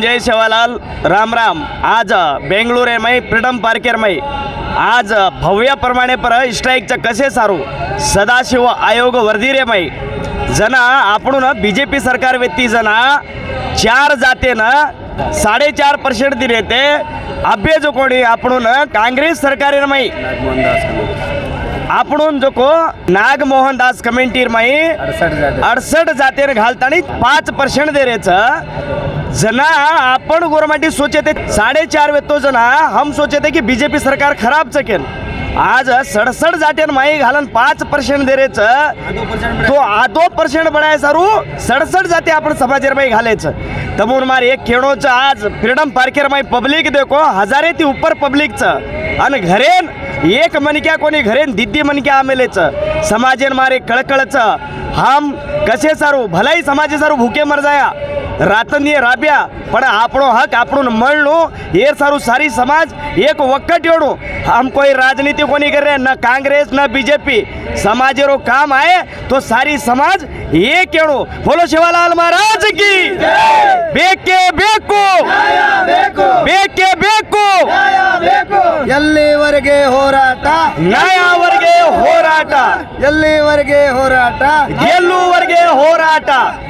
जय सेवालाल राम राम आज बेंगळूर मೈ फ्रीडम पार्केर आज भव्याप्रमाणे पर स्ट्राईकचं कसे सारू? सदाशिव आयोग वर्दी मै जना आपण बी जे पी सरकार व्यक्ती जना चार जातेनं साडेचार पर्सेंट दिले ते. अभ्य जो कोणी? आपण काँग्रेस सरकार आपण जो नाग नागमोहन दास कमेंटीर माई अडसठ जातीर घालतानी पाच पर्सेंट देरेचं जना आपण गोरमाटी सोचते साडेचार वेतो जना हम सोचते की बीजेपी सरकार खराब चकेल आज सडसठ जाटेन माई घालन पाच पर्सेंट देरेचं तो आदो पर्सेंट बनाय सारू. सडसठ जाते आपण समाजेर माई घालायचं. तमून मार एक खेळोचं आज फ्रीडम पार्केर माई पब्लिक देखो. हजारे ती उपर पब्लिकचं. आणि घरेन एक मनक्या कोणी घरेन दिद्दी मनक्या आमेलेचं. समाजेन मारे कळकळचं. हम કશે સારું? ભલાઈ સમાજે સારું? ભૂકે મરજાયા રાતનીએ રાપ્યા. પણ આપણો હક આપણું મળનું એ સારું સારી સમાજ એક વખત યોડું हम કોઈ રાજનીતિ કોની કરે? ન કાંગ્રેસ ન બીજેપી. સમાજેરો કામ આયે તો સારી સમાજ એ કેળો. બોલો શિવાલાલ મહારાજ કી બેકે બેકો! બેકે બેકો! ಎಲ್ಲಿವರೆಗೆ ಹೋರಾಟ ನ್ಯಾಯ ಹೋರಾಟ. ಎಲ್ಲಿವರೆಗೆ ಹೋರಾಟ? ಎಲ್ಲೂವರೆಗೆ ಹೋರಾಟ?